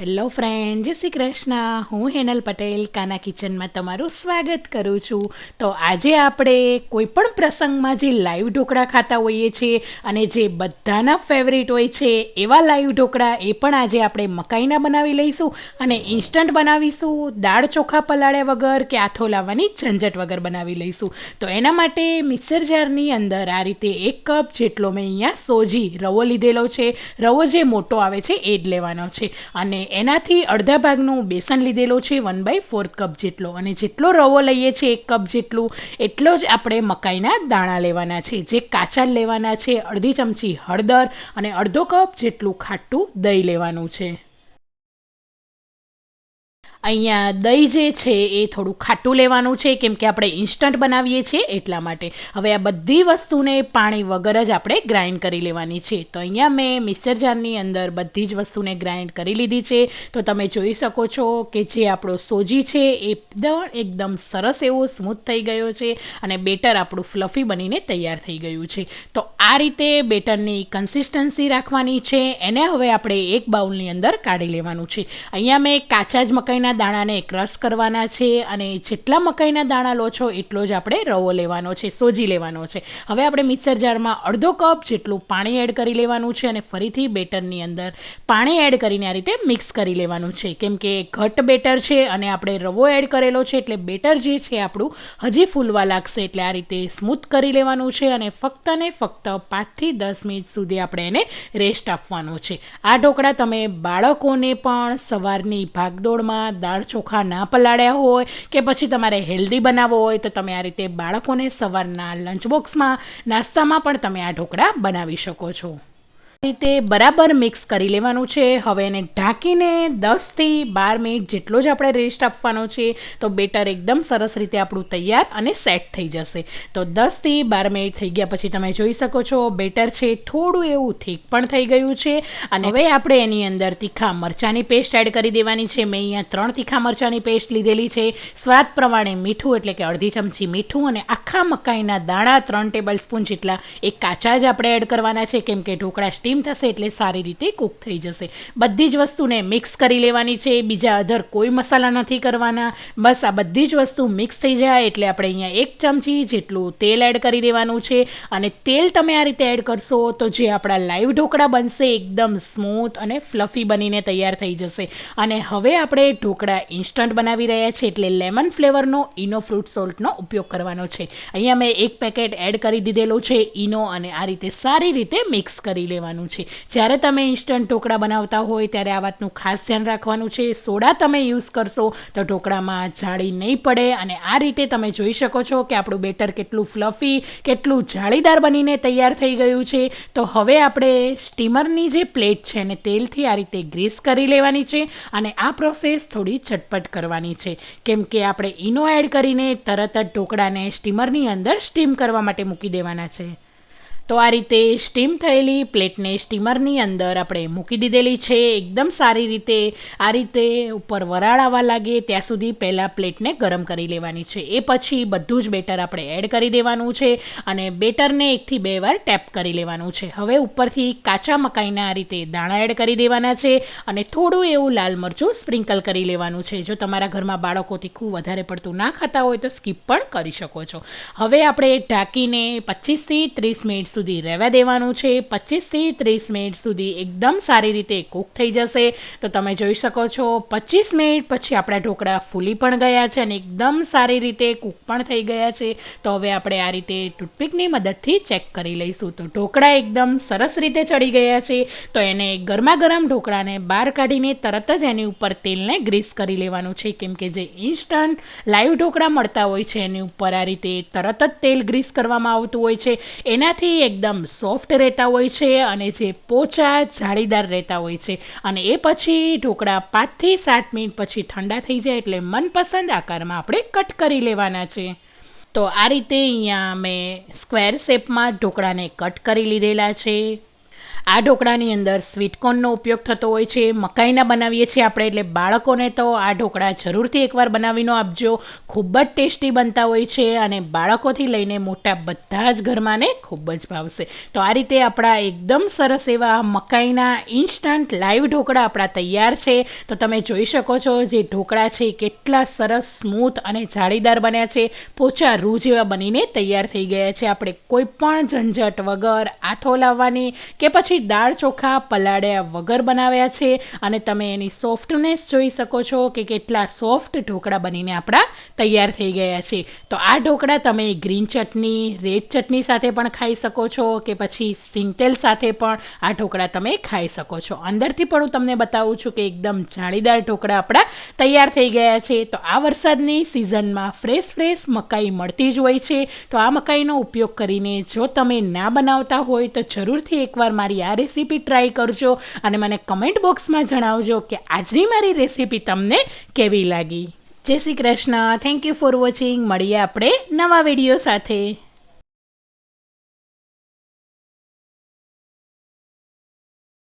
Hello friend જય શ્રી કૃષ્ણ. હું હેનલ પટેલ, કાના કિચનમાં તમારું સ્વાગત કરું છું. તો આજે આપણે કોઈપણ પ્રસંગમાં જે લાઈવ ઢોકળા ખાતા હોઈએ છીએ અને જે બધાના ફેવરિટ હોય છે, એવા લાઈવ ઢોકળા એ પણ આજે આપણે મકાઈના બનાવી લઈશું અને ઇન્સ્ટન્ટ બનાવીશું. દાળ ચોખા પલાળ્યા વગર કે આથો લાવવાની ઝંઝટ વગર બનાવી લઈશું. તો એના માટે મિક્સર જારની અંદર આ રીતે એક કપ જેટલો મેં અહીંયા સોજી રવો લીધેલો છે. રવો જે મોટો આવે છે, એ જ લેવાનો છે. અને એનાથી અડધા ભાગનું બેસન લીધેલો છે વન બાય ફોર્થ કપ જેટલો. અને જેટલો રવો લઈએ છીએ, એક કપ જેટલું, એટલો જ આપણે મકાઈના દાણા લેવાના છે. જે કાચા લેવાના છે, અડધી ચમચી હળદર અને અડધો કપ જેટલું ખાટું દહીં લેવાનું છે. અહીંયા દહીં જે છે એ થોડું ખાટું લેવાનું છે, કેમ કે આપણે ઇન્સ્ટન્ટ બનાવીએ છીએ એટલા માટે. હવે આ બધી વસ્તુને પાણી વગર જ આપણે ગ્રાઇન્ડ કરી લેવાની છે. તો અહીંયા મેં મિક્સર જારની અંદર બધી જ વસ્તુને ગ્રાઇન્ડ કરી લીધી છે. તો તમે જોઈ શકો છો કે જે આપણો સોજી છે એ એકદમ સરસ એવો સ્મૂથ થઈ ગયો છે અને બેટર આપણું ફ્લફી બનીને તૈયાર થઈ ગયું છે. તો આ રીતે બેટરની કન્સિસ્ટન્સી રાખવાની છે. એને હવે આપણે એક બાઉલની અંદર કાઢી લેવાનું છે. અહીંયા મેં કાચા જ મકાઈના દાણાને ક્રશ કરવાના છે અને જેટલા મકાઈના દાણા લો છો એટલો જ આપણે રવો લેવાનો છે, સોજી લેવાનો છે. હવે આપણે મિક્સર જારમાં અડધો કપ જેટલું પાણી એડ કરી લેવાનું છે અને ફરીથી બેટરની અંદર પાણી એડ કરીને આ રીતે મિક્સ કરી લેવાનું છે. કેમ કે ઘટ બેટર છે અને આપણે રવો એડ કરેલો છે એટલે બેટર જે છે આપણું હજી ફૂલવા લાગશે એટલે આ રીતે સ્મૂથ કરી લેવાનું છે અને ફક્ત ને ફક્ત પાંચથી દસ મિનિટ સુધી આપણે એને રેસ્ટ આપવાનો છે. આ ઢોકળા તમે બાળકોને પણ સવારની ભાગદોડમાં દાળ ચોખા ના પલાળ્યા હોય કે પછી તમારે હેલ્ધી બનાવવો હોય તો તમે આ રીતે બાળકોને સવારના લંચ બોક્સમાં નાસ્તામાં પણ તમે આ ઢોકળા બનાવી શકો છો. રીતે બરાબર મિક્સ કરી લેવાનું છે. હવે એને ઢાંકીને દસથી બાર મિનિટ જેટલો જ આપણે રેસ્ટ આપવાનો છે. તો બેટર એકદમ સરસ રીતે આપણું તૈયાર અને સેટ થઈ જશે. તો દસથી બાર મિનિટ થઈ ગયા પછી તમે જોઈ શકો છો, બેટર છે. થોડું એવું થીક પણ થઈ ગયું છે. અને હવે આપણે એની અંદર તીખા મરચાંની પેસ્ટ એડ કરી દેવાની છે. મેં અહીંયા ત્રણ તીખા મરચાંની પેસ્ટ લીધેલી છે. સ્વાદ પ્રમાણે મીઠું એટલે કે અડધી ચમચી મીઠું અને આખા મકાઈના દાણા ત્રણ ટેબલ સ્પૂન જેટલા એ કાચા જ આપણે એડ કરવાના છે. કેમ કે ઢોકળા સ્ટીમ થશે એટલે સારી રીતે કૂક થઈ જશે. બધી જ વસ્તુને મિક્સ કરી લેવાની છે, બીજા અધર કોઈ મસાલા નથી કરવાના. બસ આ બધી જ વસ્તુ મિક્સ થઈ જાય એટલે આપણે અહીંયા એક ચમચી જેટલું તેલ એડ કરી દેવાનું છે. અને તેલ તમે આ રીતે એડ કરશો તો જે આપણા લાઈવ ઢોકળા બનશે એકદમ સ્મૂથ અને ફ્લફી બનીને તૈયાર થઈ જશે. અને હવે આપણે ઢોકળા ઇન્સ્ટન્ટ બનાવી રહ્યા છીએ એટલે લેમન ફ્લેવરનો ઇનો ફ્રૂટ સોલ્ટનો ઉપયોગ કરવાનો છે. અહીંયા મેં એક પેકેટ એડ કરી દીધેલો છે ઇનો અને આ રીતે સારી રીતે મિક્સ કરી લેવાનું કરવાનું છે. જ્યારે તમે ઇન્સ્ટન્ટ ઢોકળા બનાવતા હોય ત્યારે આ વાતનું ખાસ ધ્યાન રાખવાનું છે. સોડા તમે યુઝ કરશો તો ઢોકળામાં જાળી નહીં પડે અને આ રીતે તમે જોઈ શકો છો કે આપણું બેટર કેટલું ફ્લફી કેટલું જાળીદાર બનીને તૈયાર થઈ ગયું છે. તો હવે આપણે સ્ટીમરની જે પ્લેટ છે એને તેલથી આ રીતે ગ્રીસ કરી લેવાની છે અને આ પ્રોસેસ થોડી ઝટપટ કરવાની છે. કેમ કે આપણે ઇનો એડ કરીને તરત જ ઢોકળાને સ્ટીમરની અંદર સ્ટીમ કરવા માટે મૂકી દેવાના છે. તો આ રીતે સ્ટીમ થયેલી પ્લેટને સ્ટીમરની અંદર આપણે મૂકી દીધેલી છે, એકદમ સારી રીતે. આ રીતે ઉપર વરાળ આવવા લાગે, ત્યાં સુધી પહેલાં પ્લેટને ગરમ કરી લેવાની છે. એ પછી બધું જ બેટર આપણે એડ કરી દેવાનું છે અને બેટરને એકથી બે વાર ટેપ કરી લેવાનું છે. હવે ઉપરથી કાચા મકાઈના આ રીતે દાણા એડ કરી દેવાના છે અને થોડું એવું લાલ મરચું સ્પ્રિંકલ કરી લેવાનું છે. જો તમારા ઘરમાં બાળકો તીખું વધારે પડતું ના ખાતા હોય તો સ્કીપ પણ કરી શકો છો. હવે આપણે ઢાંકીને પચીસથી ત્રીસ મિનિટ સુધી રહેવા દેવાનું છે. પચીસથી ત્રીસ મિનિટ સુધી એકદમ સારી રીતે કૂક થઈ જશે. તો તમે જોઈ શકો છો, પચીસ મિનિટ પછી આપણા ઢોકળા ફૂલી પણ ગયા છે અને એકદમ સારી રીતે કૂક પણ થઈ ગયા છે. તો હવે આપણે આ રીતે ટૂથપીકની મદદથી ચેક કરી લઈશું. તો ઢોકળા એકદમ સરસ રીતે ચડી ગયા છે. તો એને ગરમા ગરમ ઢોકળાને બહાર કાઢીને તરત જ એની ઉપર તેલને ગ્રીસ કરી લેવાનું છે. કેમ કે જે ઇન્સ્ટન્ટ લાઈવ ઢોકળા મળતા હોય છે, એની ઉપર આ રીતે તરત જ તેલ ગ્રીસ કરવામાં આવતું હોય છે. એનાથી એકદમ સોફ્ટ રહેતા હોય છે અને જે પોચા જાળીદાર રહેતા હોય છે. અને એ પછી ઢોકળા પાંચથી સાત મિનિટ પછી ઠંડા થઈ જાય એટલે મનપસંદ આકારમાં આપણે કટ કરી લેવાના છે. તો આ રીતે અહીંયા મેં સ્ક્વેર શેપમાં ઢોકળાને કટ કરી લીધેલા છે. આ ઢોકળાની અંદર સ્વીટકોર્નનો ઉપયોગ થતો હોય છે, મકાઈના બનાવીએ છીએ આપણે એટલે બાળકોને તો આ ઢોકળા જરૂરથી એકવાર બનાવીને આપજો. ખૂબ જ ટેસ્ટી બનતા હોય છે અને બાળકોથી લઈને મોટા બધા જ ઘરમાંને ખૂબ જ ભાવશે. તો આ રીતે આપણા એકદમ સરસ એવા મકાઈના ઇન્સ્ટન્ટ લાઈવ ઢોકળા આપણા તૈયાર છે. તો તમે જોઈ શકો છો જે ઢોકળા છે કેટલા સરસ સ્મૂથ અને જાળીદાર બન્યા છે. પોચા રૂ જેવા બનીને તૈયાર થઈ ગયા છે. આપણે કોઈ પણ ઝંઝટ વગર આથો લાવવાની પછી દાળ ચોખા પલાળ્યા વગર બનાવ્યા છે અને તમે એની સોફ્ટનેસ જોઈ શકો છો કે કેટલા સોફ્ટ ઢોકળા બનીને આપણા તૈયાર થઈ ગયા છે. તો આ ઢોકળા તમે ગ્રીન ચટણી, રેડ ચટણી સાથે પણ ખાઈ શકો છો કે પછી સિંગતેલ સાથે પણ આ ઢોકળા તમે ખાઈ શકો છો. અંદરથી પણ હું તમને બતાવું છું કે એકદમ જાળીદાર ઢોકળા આપણા તૈયાર થઈ ગયા છે. તો આ વરસાદની સિઝનમાં ફ્રેશ ફ્રેશ મકાઈ મળતી જ હોય છે. તો આ મકાઈનો ઉપયોગ કરીને જો તમે ના બનાવતા હોય તો જરૂરથી એકવાર મારી આ રેસીપી ટ્રાય કરજો અને મને કમેન્ટ બોક્સમાં જણાવજો કે આજની મારી રેસીપી તમને કેવી લાગી. જય Shri Krishna. Thank you for watching મળીએ આપણે નવા વીડિયો સાથે.